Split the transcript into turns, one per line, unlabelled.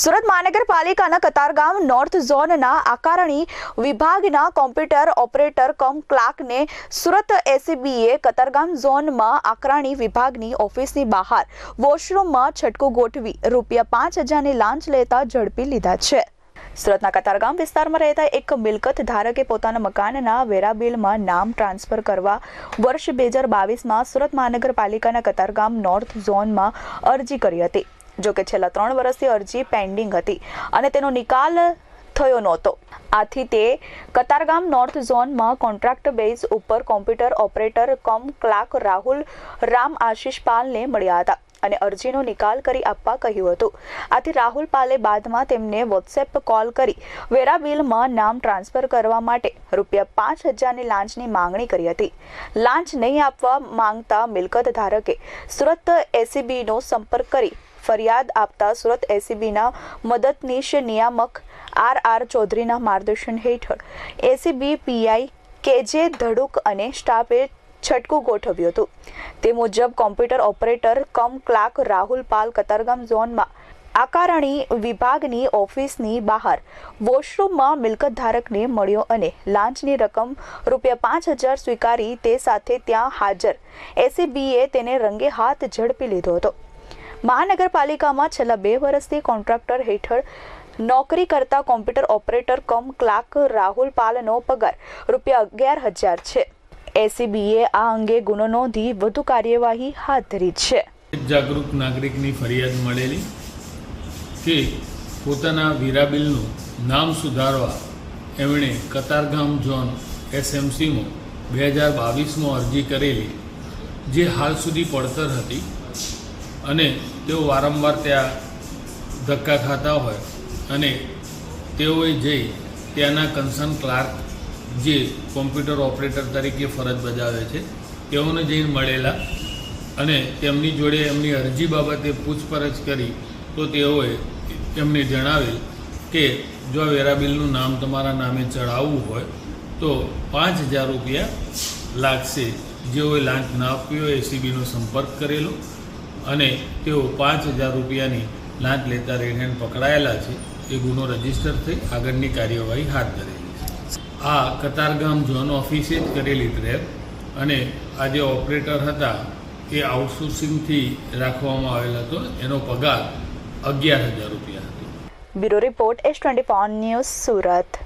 સુરત મહાનગરપાલિકાના કતારગામ નોર્થ ઝોનના આકારણી વિભાગના કોમ્પ્યુટર ઓપરેટર કમ ક્લાર્કને સુરત એસીબીએ કતારગામ ઝોનમાં આકારણી વિભાગની ઓફિસની બહાર વોશરૂમમાં છટકો ગોઠવી રૂપિયા પાંચ હજારની લાંચ લેતા ઝડપી લીધા છે. સુરતના કતારગામ વિસ્તારમાં રહેતા એક મિલકત ધારકે પોતાના મકાનના વેરા બિલમાં નામ ટ્રાન્સફર કરવા વર્ષ બે હજાર બાવીસમાં સુરત મહાનગરપાલિકાના કતારગામ નોર્થ ઝોનમાં અરજી કરી હતી. જો કે છેલ્લા ત્રણ વર્ષથી અરજી પેન્ડિંગ હતી અને તેનો નિકાલ થયો નહોતો. આથી તે કતારગામ નોર્થ ઝોનમાં કોન્ટ્રાક્ટ બેઝ ઉપર computer operator cum clerk Rahul Ram Ashish પાલને મળ્યા હતા અને અરજીનો નિકાલ કરી આપવા કહ્યું હતું. આથી રાહુલ પાલે બાદમાં તેમને વોટ્સએપ કોલ કરી વેરા બિલમાં નામ ટ્રાન્સફર કરવા માટે રૂપિયા પાંચ હજારની લાંચની માંગણી કરી હતી. લાંચ નહીં આપવા માંગતા મિલકત ધારકે સુરત એસીબીનો સંપર્ક કરી ફરિયાદ આપતા સુરત એસીબીના મદદનીશ નિયામક આર આર ચૌધરીના માર્ગદર્શન હેઠળ એસીબી પીઆઈ કેજે ધડુક અને સ્ટાફે છટકું ગોઠવ્યું હતું. તે મુજબ computer operator cum clerk Rahul Pal Katargam ઝોનમાં આકારણી વિભાગની ઓફિસની બહાર વોશરૂમમાં મિલકત ધારકને મળ્યો અને લાંચની રકમ રૂપિયા પાંચ હજાર સ્વીકારી તે સાથે ત્યાં હાજર. એસીબીએ તેને રંગે હાથ ઝડપી લીધો હતો. મહાનગરપાલિકામાં છેલ્લા બે વર્ષથી કોન્ટ્રાક્ટર હેઠળ નોકરી કરતા computer operator cum clerk Rahul પાલનો પગાર રૂપિયા અગિયાર હજાર છે. એસીબીએ આ અંગે ગુનો નોંધી વધુ કાર્યવાહી હાથ ધરી છે.
જાગૃત નાગરિકની ફરિયાદ મળેલી કે પોતાના વીરા બિલનું નામ સુધારવા એમણે કતારગામ ઝોન એસએમસીમાં બે હજાર બાવીસમાં અરજી કરેલી, જે હાલ સુધી પડતર હતી. અને તેઓ વારંવાર ત્યાં ધક્કા ખાતા હોય અને તેઓએ જઈ ત્યાંના કન્સર્ન ક્લાર્ક, જે કોમ્પ્યુટર ઓપરેટર તરીકે ફરજ બજાવે છે, તેઓને જઈને મળેલા અને તેમની જોડે એમની અરજી બાબતે પૂછપરછ કરી તો તેઓએ એમને જણાવેલ કે જો આ વેરા નામ તમારા નામે ચડાવવું હોય તો પાંચ હજાર રૂપિયા લાગશે. જેઓએ લાંચ ના આપ્યો એસીબીનો સંપર્ક કરેલો અને તેઓ પાંચ હજાર રૂપિયાની લાંચ લેતા રેડ પકડાયેલા છે. એ ગુનો રજિસ્ટર થઈ આગળની કાર્યવાહી હાથ ધરેલી છે. આ કતારગામ ઝોન ઓફિસે જ કરેલી ટ્રેપ અને આ જે ઓપરેટર હતા એ આઉટસોર્સિંગથી રાખવામાં આવેલ હતો. એનો પગાર અગિયાર હજાર રૂપિયા હતો.
Bureau report S twenty news Surat.